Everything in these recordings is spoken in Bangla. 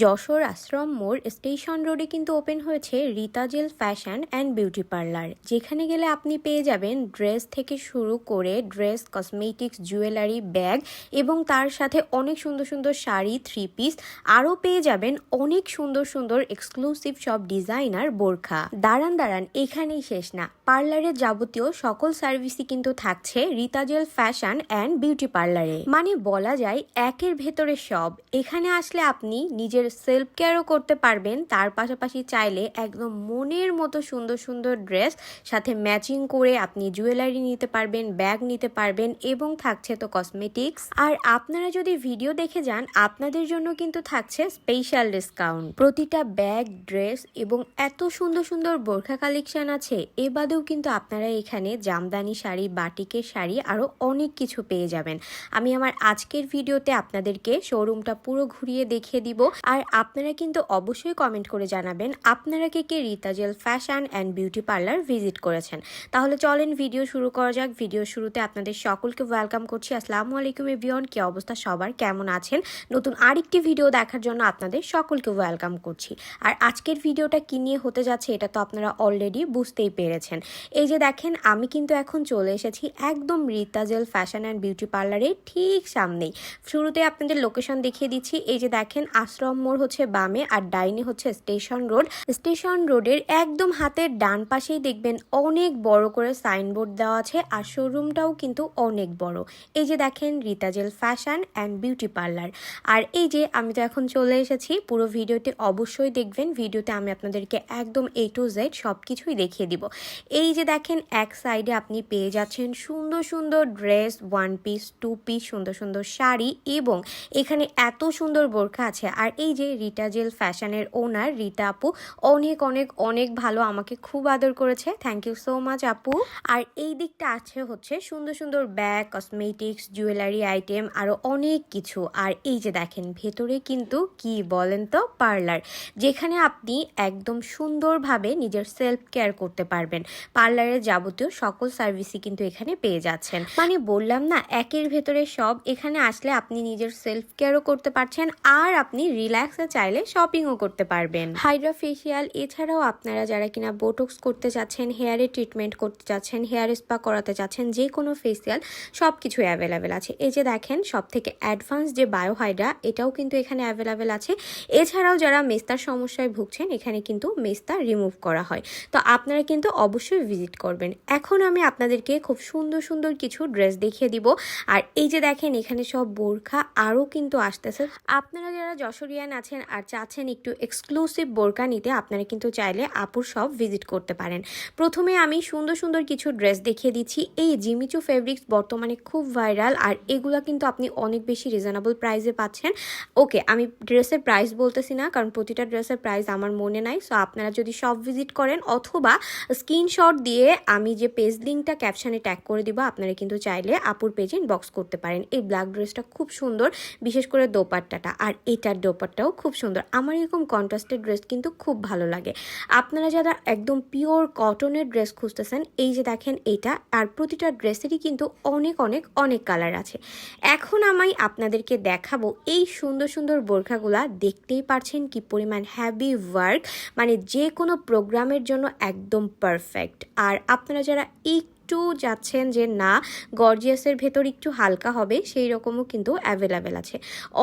যশোর আশ্রম মোড় স্টেশন রোডে কিন্তু ওপেন হয়েছে রিতাজেল ফ্যাশন অ্যান্ড বিউটি পার্লার। যেখানে গেলে আপনি পেয়ে যাবেন ড্রেস থেকে শুরু করে ড্রেস, কসমেটিক্স, জুয়েলারি, ব্যাগ এবং তার সাথে অনেক সুন্দর সুন্দর শাড়ি থ্রি পিস আরও পেয়ে যাবেন অনেক সুন্দর সুন্দর এক্সক্লুসিভ সব ডিজাইনার বোরখা। দাঁড়ান দাঁড়ান, এখানেই শেষ না। পার্লারের যাবতীয় সকল সার্ভিসই কিন্তু থাকছে রিতাজেল ফ্যাশন অ্যান্ড বিউটি পার্লারে। মানে বলা যায় একের ভেতরে সব। এখানে আসলে আপনি নিজের সেলফ কেয়ারও করতে পারবেন। তার পাশাপাশি চাইলে একদম মনের মতো সুন্দর সুন্দর ড্রেস সাথে ম্যাচিং করে আপনি জুয়েলারি নিতে পারবেন ব্যাগ নিতে পারবেন এবং থাকছে তো কসমেটিক্স আর আপনারা যদি ভিডিও দেখে যান, আপনাদের জন্য কিন্তু থাকছে স্পেশাল ডিসকাউন্ট প্রতিটা ব্যাগ ড্রেস এবং এত সুন্দর সুন্দর বোরখা কালেকশন আছে। এ বাদেও কিন্তু আপনারা এখানে জামদানি শাড়ি, বাটিকের শাড়ি আরও অনেক কিছু পেয়ে যাবেন। আমি আমার আজকের ভিডিওতে আপনাদেরকে শোরুমটা পুরো ঘুরিয়ে দেখিয়ে দিব। আর আপনারা কিন্তু অবশ্যই কমেন্ট করে জানাবেন, আপনারা কে কে রিতাজেল fashion and beauty parlour visit করেছেন। তাহলে চলেন ভিডিও শুরু করা যাক। ভিডিও শুরুতে আপনাদের সকলকে ওয়েলকাম করছি। আসসালামু আলাইকুম এভিয়ন কি অবস্থা সবার? কেমন আছেন? নতুন আরেকটি ভিডিও দেখার জন্য আপনাদের সকলকে ওয়েলকাম করছি। আর আজকের ভিডিওটা কি নিয়ে হতে যাচ্ছে এটা তো আপনারা অলরেডি বুঝতেই পেরেছেন। এই যে দেখেন, আমি কিন্তু এখন চলে এসেছি একদম রিতাজেল ফ্যাশন অ্যান্ড বিউটি পার্লারের ঠিক সামনেই। শুরুতে আপনাদের লোকেশন দেখিয়ে দিচ্ছি। এই যে দেখেন, আশ্রম মোড় হচ্ছে বামে আর ডাইনে হচ্ছে স্টেশন রোড। স্টেশন রোডের একদম হাতের ডান পাশেই দেখবেন অনেক বড় করে সাইনবোর্ড দেওয়া আছে আর শোরুমটাও কিন্তু অনেক বড়। এই যে দেখেন রিতাজেল ফ্যাশন অ্যান্ড বিউটি পার্লার। আর এই যে আমি তো এখন চলে এসেছি, পুরো ভিডিওটি অবশ্যই দেখবেন। ভিডিওতে আমি আপনাদেরকে একদম এ টু জেড সব কিছুই দেখিয়ে দিব। এই যে দেখেন, এক সাইডে আপনি পেয়ে যাচ্ছেন সুন্দর সুন্দর dress one piece two piece সুন্দর সুন্দর শাড়ি এবং এখানে এত সুন্দর বোরখা আছে। আর এই যে রিটা জেল ফ্যাশনের ওনার রিতা আপু, অনেক অনেক অনেক ভালো আমাকে খুব আদর করেছে। থ্যাংক ইউ সো মাচ আপু। আর এই দিকটা আছে হচ্ছে সুন্দর সুন্দর ব্যাগ কসমেটিক্স জুয়েলারি আইটেম আরও অনেক কিছু। আর এই যে দেখেন, ভেতরে কিন্তু কি বলেন তো পার্লার যেখানে আপনি একদম সুন্দরভাবে নিজের সেলফ কেয়ার করতে পারবেন। পার্লারের যাবতীয় সকল সার্ভিসই কিন্তু এখানে পেয়ে যাচ্ছেন। মানে বললাম না, একের ভেতরে সব, এখানে আসলে আপনি নিজের সেলফ কেয়ারও করতে পারছেন, আর আপনি রিল্যাক্সে চাইলে শপিংও করতে পারবেন। হাইড্রা ফেসিয়াল, এছাড়াও আপনারা যারা কিনা বোটক্স করতে চাচ্ছেন হেয়ারে ট্রিটমেন্ট করতে চাচ্ছেন হেয়ার স্পা করাতে চাচ্ছেন যে কোনো ফেসিয়াল সব কিছু অ্যাভেলেবেল আছে। এই যে দেখেন সব থেকে অ্যাডভান্স যে বায়োহাইড্রা, এটাও কিন্তু এখানে অ্যাভেলেবেল আছে। এছাড়াও যারা মেস্তার সমস্যায় ভুগছেন, এখানে কিন্তু মেস্তা রিমুভ করা হয়। তো আপনারা কিন্তু অবশ্যই ভিজিট করবেন। এখন আমি আপনাদেরকে খুব সুন্দর সুন্দর কিছু ড্রেস দেখিয়ে দিব। আর এই যে দেখেন, এখানে সব বোরখা আরও কিন্তু আসতেছে। আপনারা যারা যশোরিয়ান আছেন আর চাচ্ছেন একটু এক্সক্লুসিভ বোরকা নিতে, আপনারা কিন্তু চাইলে আপুর সব ভিজিট করতে পারেন। প্রথমে আমি সুন্দর সুন্দর কিছু ড্রেস দেখিয়ে দিচ্ছি। এই জিমিচু ফেব্রিক্স বর্তমানে খুব ভাইরাল আর এগুলো কিন্তু আপনি অনেক বেশি রিজনেবল প্রাইসে পাচ্ছেন। ওকে আমি ড্রেসের প্রাইস বলতেছি না, কারণ প্রতিটা ড্রেসের প্রাইস আমার মনে নাই। সো আপনারা যদি সব ভিজিট করেন অথবা স্ক্রিনশট দিয়ে আমি যে পেজ লিঙ্কটা ক্যাপশনে ট্যাগ করে দিব, আপনারা কিন্তু চাইলে আপুর পেজে ইনবক্স করতে পারেন। এই ব্ল্যাক ড্রেসটা খুব সুন্দর, বিশেষ করে দোপাট্টাটা। আর এটার দোপাট্টাও খুব সুন্দর। আমার এরকম কন্ট্রাস্টেড ড্রেস কিন্তু খুব ভালো লাগে। আপনারা যারা একদম পিওর কটনের ড্রেস খুঁজতেছেন, এই যে দেখেন এটা, আর প্রতিটা ড্রেসেরই কিন্তু অনেক অনেক অনেক কালার আছে। এখন আমি আপনাদেরকে দেখাবো এই সুন্দর সুন্দর বোরখাগুলা। দেখতেই পারছেন কি পরিমাণ হ্যাভি ওয়ার্ক মানে যে কোনো প্রোগ্রামের জন্য একদম পারফেক্ট আর আপনারা যারা একটু যাচ্ছেন যে না গর্জিয়াসের ভেতর একটু হালকা হবে, সেই রকমও কিন্তু অ্যাভেলেবেল আছে।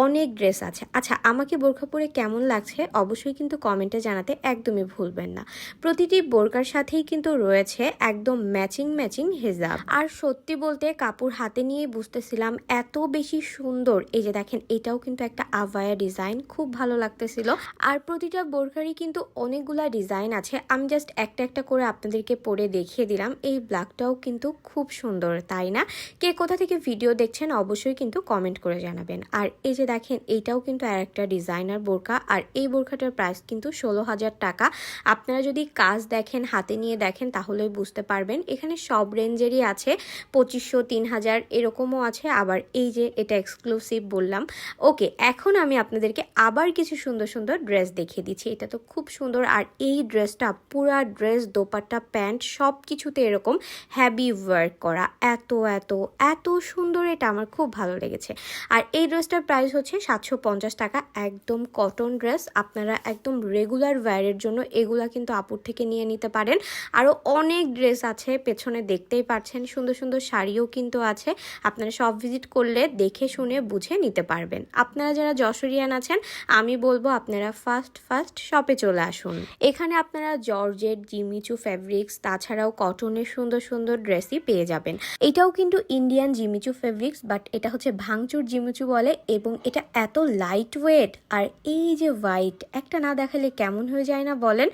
অনেক ড্রেস আছে। আচ্ছা আমাকে বোরখা পরে কেমন লাগছে অবশ্যই কিন্তু কমেন্টে জানাতে একদমই ভুলবেন না। প্রতিটি বোরকার সাথেই কিন্তু রয়েছে একদম ম্যাচিং ম্যাচিং হেজাব। আর সত্যি বলতে কাপড় হাতে নিয়ে বুঝতেছিলাম এত বেশি সুন্দর। এই যে দেখেন, এটাও কিন্তু একটা আভায়া ডিজাইন খুব ভালো লাগতেছিল। আর প্রতিটা বোরকারই কিন্তু অনেকগুলা ডিজাইন আছে। আমি জাস্ট একটা একটা করে আপনাদেরকে পরে দেখিয়ে দিলাম। এই ব্ল্যাকটাও কিন্তু খুব সুন্দর, তাই না? কে কোথা থেকে ভিডিও দেখছেন অবশ্যই কিন্তু কমেন্ট করে জানাবেন। আর এই যে দেখেন, এইটাও কিন্তু আর একটা ডিজাইনার বোরকা, আর এই বোরখাটার প্রাইস কিন্তু ষোলো হাজার টাকা। আপনারা যদি কাজ দেখেন, হাতে নিয়ে দেখেন তাহলেই বুঝতে পারবেন, এখানে সব রেঞ্জেরই আছে, পঁচিশশো, তিন হাজার, এরকমও আছে। আবার এই যে এটা এক্সক্লুসিভ বললাম। ওকে, এখন আমি আপনাদেরকে আবার কিছু সুন্দর সুন্দর ড্রেস দেখিয়ে দিচ্ছি। এটা তো খুব সুন্দর। আর এই ড্রেসটা পুরা ড্রেস দোপাট্টা, প্যান্ট সব কিছুতে এরকম হ্যাভি ওয়ার্ক করা, এত এত এত সুন্দর এটা আমার খুব ভালো লেগেছে। আর এই ড্রেসটার প্রাইস হচ্ছে সাতশো পঞ্চাশ টাকা, একদম কটন ড্রেস আপনারা একদম রেগুলার ওয়্যারের জন্য এগুলা কিন্তু আপুর থেকে নিয়ে নিতে পারেন। আরও অনেক ড্রেস আছে, পেছনে দেখতেই পাচ্ছেন সুন্দর সুন্দর শাড়িও কিন্তু আছে, আপনারা সব ভিজিট করলে দেখে শুনে বুঝে নিতে পারবেন। আপনারা যারা যশোরিয়ান আছেন, আমি বলব আপনারা ফার্স্ট ফার্স্ট শপে চলে আসুন। এখানে আপনারা জর্জেট জিমিচু ফ্যাব্রিক্স তাছাড়াও কটনের সুন্দর সুন্দর ড্রেসই পেয়ে যাবেন। এটাও কিন্তু ইন্ডিয়ান জিমিচু ফেব্রিক্স বাট এটা হচ্ছে ভাঙচুর জিমিচু বলে এবং এটা এত লাইট ওয়েট আর এই যে হোয়াইট একটা না দেখালে কেমন হয়ে যায় না বলেন?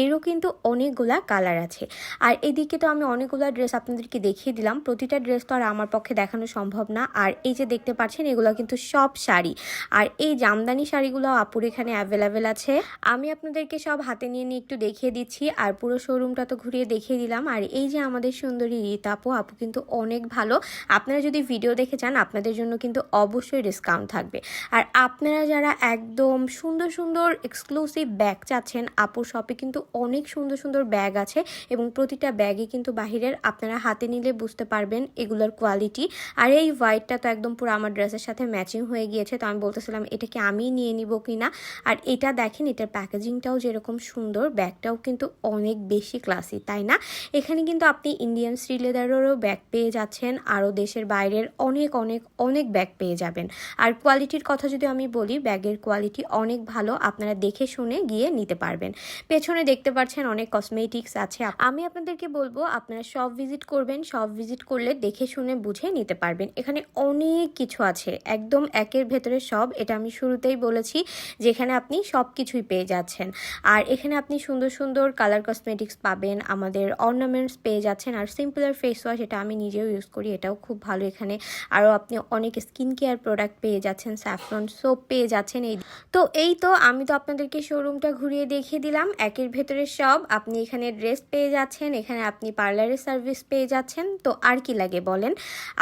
এরও কিন্তু অনেকগুলা কালার আছে। আর এদিকে তো আমি অনেকগুলা ড্রেস আপনাদেরকে দেখিয়ে দিলাম। প্রতিটা ড্রেস তো আর আমার পক্ষে দেখানো সম্ভব না। আর এই যে দেখতে পাচ্ছেন, এগুলো কিন্তু সব শাড়ি। আর এই জামদানি শাড়িগুলো আপুর এখানে অ্যাভেলেবেল আছে। আমি আপনাদেরকে সব হাতে নিয়ে নিয়ে একটু দেখিয়ে দিচ্ছি। আর পুরো শোরুমটা তো ঘুরিয়ে দেখিয়ে দিলাম। আর এই যে আমাদের সুন্দরী রীতা আপু আপু কিন্তু অনেক ভালো। আপনারা যদি ভিডিও দেখে চান আপনাদের জন্য কিন্তু অবশ্যই ডিসকাউন্ট থাকবে। আর আপনারা যারা একদম সুন্দর সুন্দর এক্সক্লুসিভ ব্যাগ চাচ্ছেন, আপুর শপে কিন্তু অনেক সুন্দর সুন্দর ব্যাগ আছে এবং প্রতিটা ব্যাগে কিন্তু বাহিরের, আপনারা হাতে নিলে বুঝতে পারবেন এগুলোর কোয়ালিটি আর এই হোয়াইটটা তো একদম পুরো আমার ড্রেসের সাথে ম্যাচিং হয়ে গিয়েছে, তো আমি বলতেছিলাম, এটা কি আমি নিয়ে নিব কি না? আর এটা দেখেন, এটার প্যাকেজিংটাও যেরকম সুন্দর ব্যাগটাও কিন্তু অনেক বেশি ক্লাসি তাই না? এখানে কিন্তু আপনি ইন্ডিয়ান শ্রী লেদারেরও ব্যাগ পেয়ে যাচ্ছেন, আরও দেশের বাইরের অনেক অনেক অনেক ব্যাগ পেয়ে যাবেন। আর কোয়ালিটির কথা যদি আমি বলি, ব্যাগের কোয়ালিটি অনেক ভালো, আপনারা দেখে শুনে গিয়ে নিতে পারবেন। পেছনে দেখতে পাচ্ছেন অনেক কসমেটিক্স আছে। আমি আপনাদেরকে বলব, আপনারা সব ভিজিট করবেন, সব ভিজিট করলে দেখে শুনে বুঝে নিতে পারবেন। এখানে অনেক কিছু আছে, একদম একের ভেতরে সব। এটা আমি শুরুতেই বলেছি, যেখানে আপনি সব কিছুই পেয়ে যাচ্ছেন। আর এখানে আপনি সুন্দর সুন্দর কালার কসমেটিক্স পাবেন, আমাদের অর্নামেন্টস পেয়ে যাচ্ছেন। আর সিম্পলার ফেস ওয়াশ এটা আমি নিজেও ইউজ করি, এটাও খুব ভালো। এখানে আরও আপনি অনেক স্কিন কেয়ার প্রোডাক্ট পেয়ে যাচ্ছেন স্যাফরন সোপ পেয়ে যাচ্ছেন, এই তো এই তো আমি তো আপনাদেরকে শোরুমটা ঘুরিয়ে দেখিয়ে দিলাম। একের ভেতরে সব, আপনি এখানে ড্রেস পেয়ে যাচ্ছেন, এখানে আপনি পার্লারের সার্ভিস পেয়ে যাচ্ছেন। তো আর কি লাগে বলেন?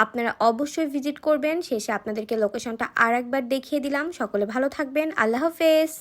আপনারা অবশ্যই ভিজিট করবেন, শেষে আপনাদেরকে লোকেশনটা আর একবার দেখিয়ে দিলাম। সকলে ভালো থাকবেন, আল্লাহ হাফেজ।